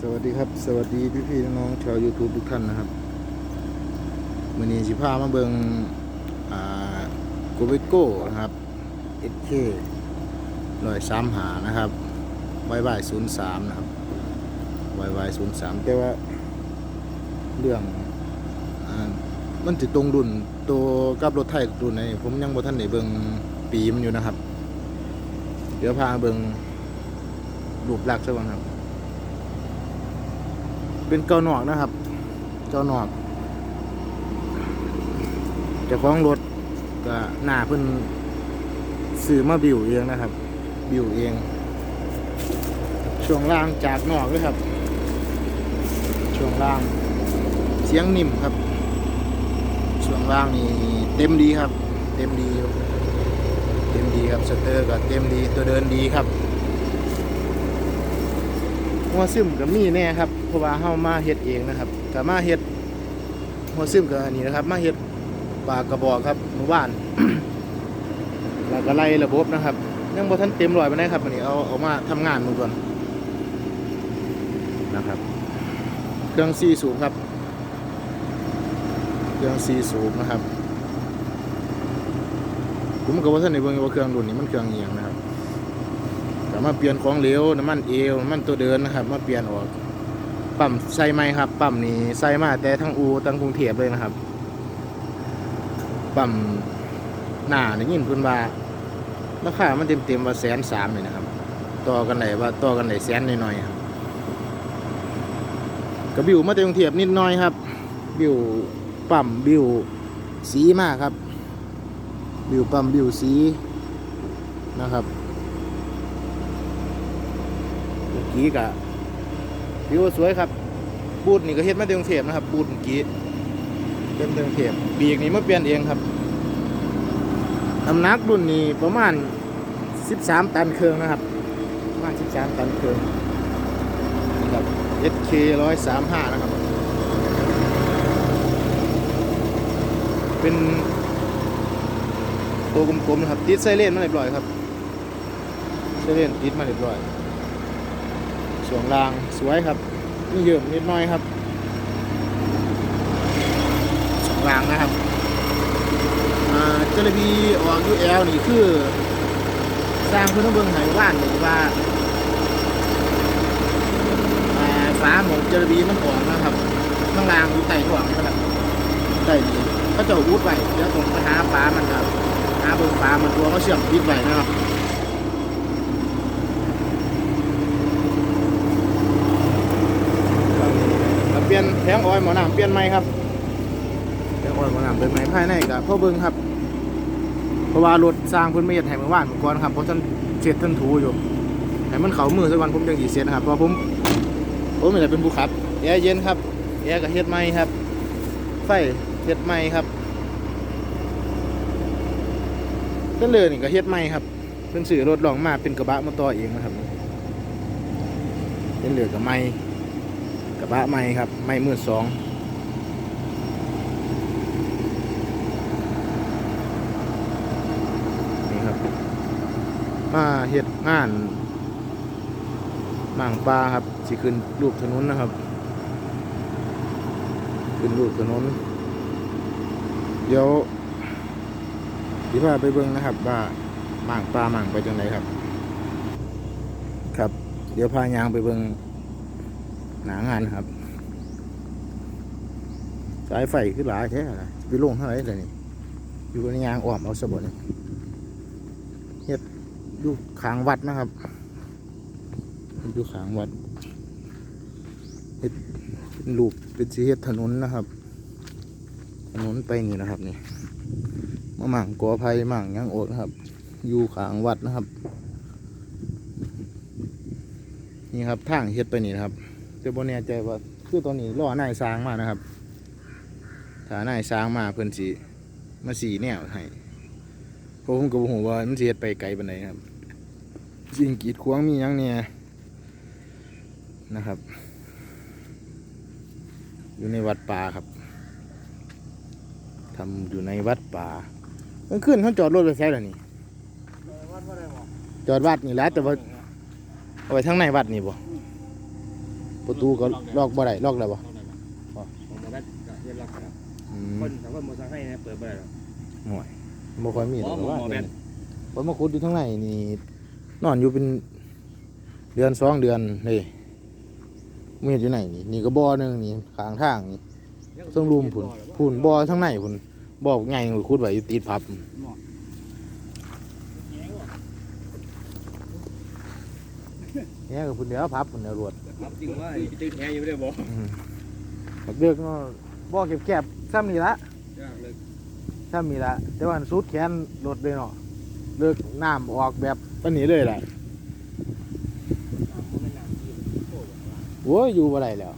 สวัสดีครับ สวัสดีพี่พี่น้องชาว YouTube ทุกท่านนะครับมือนี้สิพามาเบิงอ่าโกเบโก้นะครับ SK ร้อยสามหานะครับวายวายศูนย์สามนะครับวายวายศูนย์สามแต่ว่า เรื่องอ่ามันติดตรงรุ่นตัวกับรถไทยรุ่นไหนผมยังบ่ทันได้เบิงปีมันอยู่นะครับ เดี๋ยวพาเบิงรูปลักษณ์ซะก่อนครับ เป็นเกาหนอกนะครับ เกาหนอกเจ้าของรถก็หน้าเพิ่นซื้อมาบิวเองนะครับ บิวเอง ช่วงล่างจากนอกเลยครับ ช่วงล่าง เสียงนิ่มครับ ช่วงล่างนี่เต็มดีครับ เต็มดี เต็มดีครับสเตอร์ก็เต็มดีตัวเดินดีครับ หัวซึมกับมีแน่ครับเพราะว่าเฮามาเฮ็ดเองนะครับก็มาเฮ็ดหัวซึมกับอันนี้นะครับ มาเฮ็ดปากกระบอกครับหมู่บ้านแล้วก็ไล่ระบบนะครับยังบ่ทันเต็มร้อยไปานครับอันนี้เอาเอามาทำงานมือก่อนนะครับ เครื่อง4สูบครับ เครื่อง4สูบนะครับผมก็บ่ทันได้เบิ่งว่าเครื่องรุ่นนี้มันเครื่องอีหยังนะครับ ก็มาเปลี่ยนของเหลวน้ำมันเอวน้ำมันตัวเดินนะครับ มาเปลี่ยนออกปั๊มใส่ไหมครับปั๊มนี้ใส่มาแต่ทั้งอูทั้งกรุงเทพเลยนะครับปั๊มหน้าได้ยินเพิ่นว่าราคามันเต็มเต็มว่าแสนสามเลยนะครับ ต่อกันไหนว่าต่อกันไหนแสนหน่อยๆครับกระบิวมาแต่กรุงเทพนิดหน่อยครับ บิวปั๊มบิวสีมากครับ บิวปั๊มบิวสีนะครับ เมื่อ กี้กะวิวสวยครับ บูดนี่ก็เฮ็ดมาเต็มเทพนะครับ บูดเมื่อกี้เต็มเต็มเทพปีกนี่มาเปลี่ยนเองครับน้ำหนักรุ่นนี้ประมาณ 13 ตันเครื่องนะครับประมาณ13 ตันเครื่องนะครับ SK 135 นะครับ เป็นตัวกลมๆนะครับ ติดไซเรนมาเรียบร้อยครับไซเรนติดมาเรียบร้อย ส่วนล่างสวยครับนี่เยอะนิดหน้อยครับส่วนล่างนะครับอ่าเจลบีออกยูเอลนี่คือ สร้างพื่อนเบิ่งไหบ้านหนี่ว่าฟ้าหมงเจลบีมันออกนะครับข้างล่างอยู่ใต้ถ่วงนี่แหละใต้ดีเขาเจะอูดไว้เดี๋ยวตรงไปหาฟ้ามันครับหาเบิ่งฟ้ามันตัวเขาเชื่อมปิดไว้นะครับ ครับเป ลี่ยนแผงออยหมอน้ำเปลี่ยนใหม่ครับแผงออยหมอน้ำเป็นใหม่ภายในกับพ่อเบิ้งครับ เพราะว่ารถสร้างเพิ่นไม่เฮ็ดให้เมื่อวานเมื่อก่อนครับเพราะท่านเช็ดท่านถูอยู่ให้มันเข้ามือสักวันผมจังสิเสร็จนะครับเพราะผมผมนี่แหละเป็นผู้ขับแอร์เย็นครับแอร์ก็เฮ็ดใหม่ครับ ไฟเฮ็ดใหม่ครับเส้นเลือนี่ก็เฮ็ดใหม่ครับเพิ่นซื้อรถลองมาเป็นกระบะมาต่อเองนะครับเส้นเลือกับใหม่ ระบะใหม่ครับใหม่มือสองนี่ครับ มาเฮ็ดงานหมางปลาครับสิขึ้นรูปถนนนะครับ ขึ้นรูปถนน เดี๋ยวสิพาไปเบิ่งนะครับ ว่าหมางปลาหมางไปจังไหนครับ ครับ เดี๋ยวพายางไปเบิ่ง หนางานครับ สายไฟคือหลายแท้นะไปลงเท่าไหร่เลยนี่อยู่ในยางอ้อมเอาสบนี่เฮ็ดอยู่ขางวัดนะครับอยู่ขางวัดเฮ็ดเป็นรูปเป็นสีเฮ็ดถนนนะครับ ถนนไปนี่นะครับนี่มาหมั่งกอไผ่หมั่งยางโอดนะครับ อยู่ขางวัดนะครับ นี่ครับทางเฮ็ดไปนี่นะครับ แต่บ่แน่ใจว่าคือตอนนี้รอนายสร้างมานะครับ ถ้านายสร้างมาเพิ่นสิมาสีแนวให้เพราะผมก็บ่ฮู้ว่ามันสิเฮ็ดไปไกลปานใดครับสิ่งกีดขวางมีหยังเนี่ยนะครับ อยู่ในวัดป่าครับทำอยู่ในวัดป่าเมื่อคืนเขาจอดรถไปใช่หรอนี่ จอดวัดนี่แหละแต่ว่าเอาไว้ทางในวัดนี่บ่ ประตูก็ล็อกบ่ได้ล็อกได้บ่ล็อกได้บ่ผมมาแบตก็เฮ็ดล็อกครับอืมคนถ้าคนบ่สั่งให้นะเปิดบ่ได้หรอกห่วยบ่ค่อยมีหรอกบ่บ่ว่าบ่แม่นคนมาขุดอยู่ข้างในนี่นอนอยู่เป็นเดือนสองเดือนเลยมีดอยู่ไหนนี่นี่ก็บ่อหนึงนี่ข้างทางนี่ต้องรุมพุ่นพุ่นบ่อทั้งในพุ่นบ่อไงขุดไว้อยู่ติดพับ เนี่ยก็พุ่นเดียวพับพุ่นเดียวรวดครับจริงว่าตื่นแท้อยู่ไม่ได้บ่อืมบักเดือกเนาะบ่อแคบๆซ้ำนี่ละยากเลยซ้ำนี่ละแต่ว่าสุดแขนรถเลยเนาะเลิกน้ำออกแบบปานนี้เลยแหละน้ำบ่แม่นน้ำที่โอ้ว่าโอ้ยอยู่บ่ได้แล้ว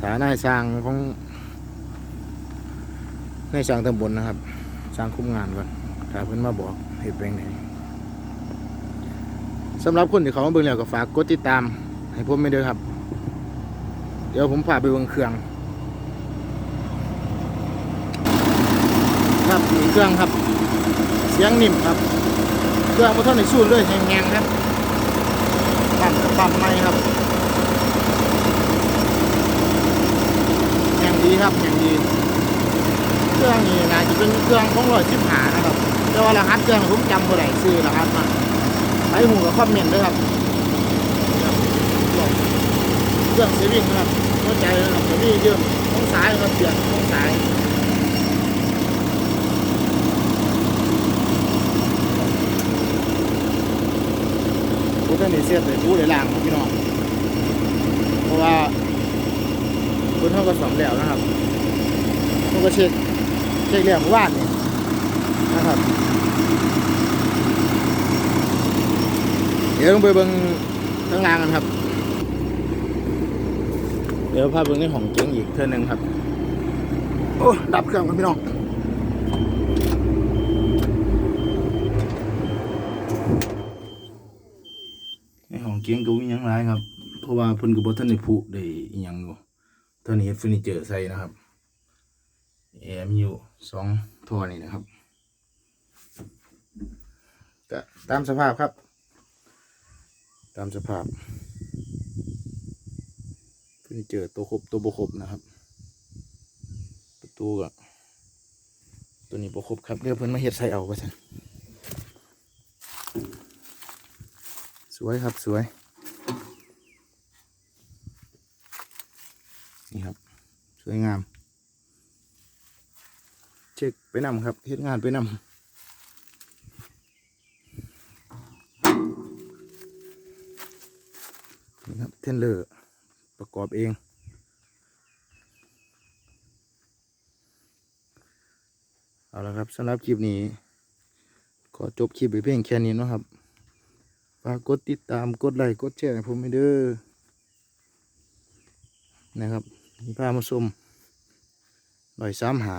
ฐานายสร้างของนายสร้างตำบลนะครับ สร้างคุมงานก่อนถ้าเพิ่นมาบอก เฮ็ดเป็นไงสำหรับคนที่เขามาเบิ่งแล้วก็ฝากกดติดตาม ให้ผมไม่เด้อครับ เดี๋ยวผมพาไปเบิ่งเครื่อง ครับมีเครื่องครับ เสียงนิ่มครับ เครื่องมาเท่าในสูนเลยแหงๆครับปั๊มกับปั๊มไม่ครับแหงดีครับแหงดี เครื่องนี้นะจะเป็นเครื่องของร้อยสิบหานะครับแต่ว่ารหัสเครื่องผมจำบ่ได้ซื้อรหัสมาใช้หูกับคอมเมนต์ด้วยครับเครื่องเซวิ่งนะครับเข้าใจนะครับจะมีเยื่อมของสายนะครับเปลี่ยนของสายผู้ท่านเสียดเลยผู้ได้ล่างครับพี่น้องเพราะว่าคนเขาก็สอมแล้วนะครับเขาก็เช็ค เช็คเรื่องว่านนี่นะครับเดี๋ยวลงไปเบิ่งข้างล่างกันครับ เดี๋ยวพาเบิ่งในห้องเก๋งอีกเท่านึงครับโอ้ดับเครื่องครับพี่น้องในห้องเกียงก็มีหยังหลายครับ เพราะว่าเพิ่นก็บ่ทันได้ผุได้อิหยังอยู่ตอนนี้เฮ็ดเฟอร์นิเจอร์ใส่นะครับ แอร์มีอยู่สองท่อนี่นะครับก็ตามสภาพครับ ตามสภาพเฟอร์นิเจอตัวครบตัวบ่ครบนะครับ ประตูก็ตัวนี้บ่ครบครับเดี๋ยวเพิ่นมาเฮ็ดใส่เอาว่าสันสวยครับสวย นี่ครับ สวยงาม เช็คไปนำครับเฮ็ดงานไปนำนี่ครับเทนเลอร์ประกอบเอง เอาละครับสำหรับคลิปนี้ ขอจบคลิปไปเพียงแค่นี้นะครับฝากกดติดตามกดไลค์กดแชร์ผมให้เด้อนะครับมีพามาชมหน่อยซ้ำหา